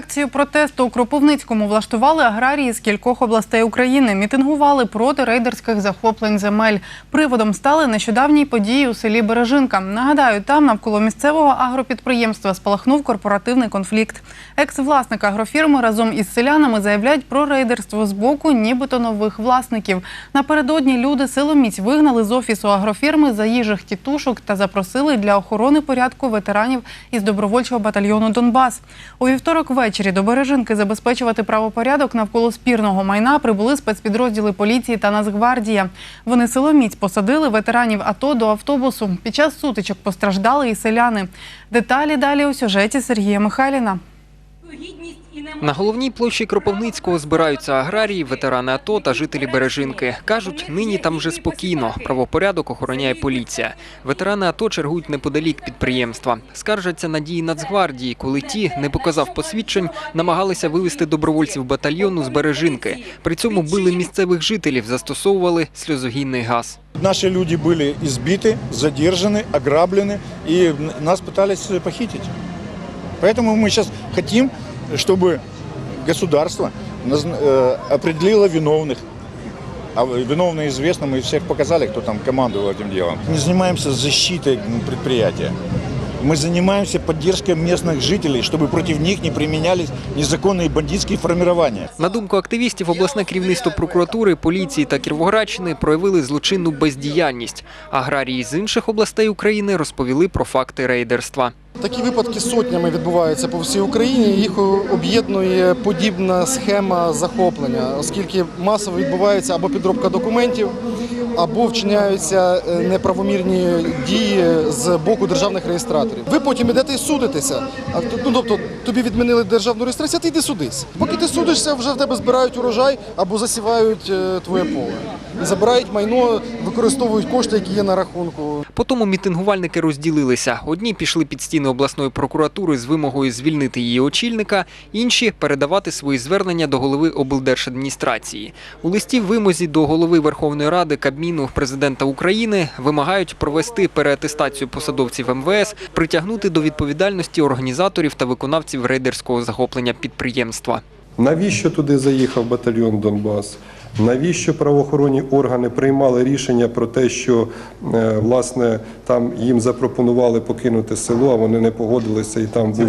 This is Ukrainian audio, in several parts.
Акцію протесту у Кропивницькому влаштували аграрії з кількох областей України. Мітингували проти рейдерських захоплень земель. Приводом стали нещодавні події у селі Бережинка. Нагадаю, там навколо місцевого агропідприємства спалахнув корпоративний конфлікт. Екс-власник агрофірми разом із селянами заявляють про рейдерство з боку нібито нових власників. Напередодні люди силоміць вигнали з офісу агрофірми заїжджих тітушок та запросили для охорони порядку ветеранів із добровольчого батальйону Донбас. У вівторок ввечері до Бережинки забезпечувати правопорядок навколо спірного майна прибули спецпідрозділи поліції та Нацгвардія. Вони силоміць посадили ветеранів АТО до автобусу. Під час сутичок постраждали і селяни. Деталі далі у сюжеті Сергія Михайліна. На головній площі Кропивницького збираються аграрії, ветерани АТО та жителі Бережинки. Кажуть, нині там вже спокійно. Правопорядок охороняє поліція. Ветерани АТО чергують неподалік підприємства. Скаржаться на дії Нацгвардії, коли ті, не показав посвідчень, намагалися вивезти добровольців батальйону з Бережинки. При цьому били місцевих жителів, застосовували сльозогінний газ. Наши люди были избиты, задержаны, ограблены, и нас пытались похитить. Поэтому мы сейчас хотим, чтобы государство назна- э, определило виновных. А виновные известны, мы всех показали, кто там командовал этим делом. Мы занимаемся защитой м, предприятия. Мы занимаемся поддержкой местных жителей, чтобы против них не применялись незаконные бандитские формирования. На думку активістів, обласне керівництво прокуратури, поліції та Кіровоградщини проявили злочинну бездіяльність. Аграрії з інших областей України розповіли про факти рейдерства. Такі випадки сотнями відбуваються по всій Україні. Їх об'єднує подібна схема захоплення, оскільки масово відбувається або підробка документів, або вчиняються е, неправомірні дії з боку державних реєстраторів. Ви потім ідете і судитеся. Ну, тобто тобі відмінили державну реєстрацію, ти йди судись. Поки ти судишся, вже в тебе збирають урожай або засівають е, твоє поле. Забирають майно, використовують кошти, які є на рахунку. Потому мітингувальники розділилися. Одні пішли під стіни обласної прокуратури з вимогою звільнити її очільника, інші передавати свої звернення до голови облдержадміністрації. У листі вимозі до голови Верховної Ради Кабміну президента України вимагають провести переатестацію посадовців МВС, притягнути до відповідальності організаторів та виконавців рейдерського захоплення підприємства. Навіщо туди заїхав батальйон Донбас? Навіщо правоохоронні органи приймали рішення про те, що е, власне там їм запропонували покинути село, а вони не погодилися, і там був,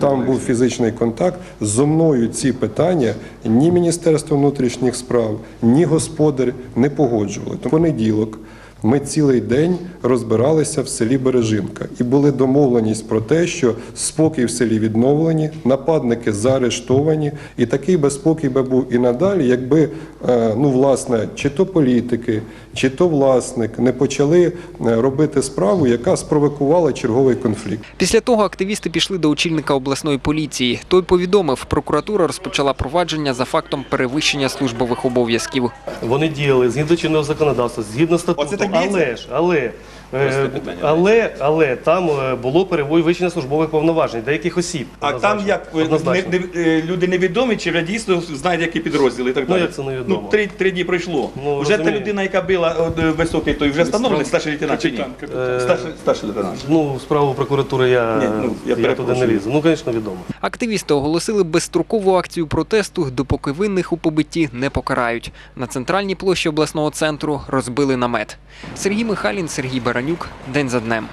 там був фізичний контакт. Зо мною ці питання ні Міністерство внутрішніх справ, ні господар не погоджували. Понеділок ми цілий день розбиралися в селі Бережинка і були домовленість про те, що спокій в селі відновлені, нападники заарештовані, і такий би спокій би був і надалі, якби е, ну власне чи то політики, чи то власник не почали е, робити справу, яка спровокувала черговий конфлікт. Після того активісти пішли до очільника обласної поліції. Той повідомив, прокуратура розпочала провадження за фактом перевищення службових обов'язків. Вони діяли згідно чинного законодавства, згідно статуту. Але ж, але, е, але, але там е, було перевищення службових повноважень деяких осіб. А там як не, не, е, люди невідомі, чи вже дійсно знають, які підрозділи і так Ну, далі? як це невідомо? Ну, три, три дні пройшло. Ну, вже та людина, яка била е, високий, той вже встановлений старший лейтенант чи ні? Е, Старший, старший лейтенант. Ну, справу прокуратури я, Ні, ну, я я, туди не лізу. Ну, звісно, відомо. Активісти оголосили безстрокову акцію протесту, допоки винних у побитті не покарають. На центральній площі обласного центру розбили намет. Сергій Михайлін, Сергій Баранюк. День за днем.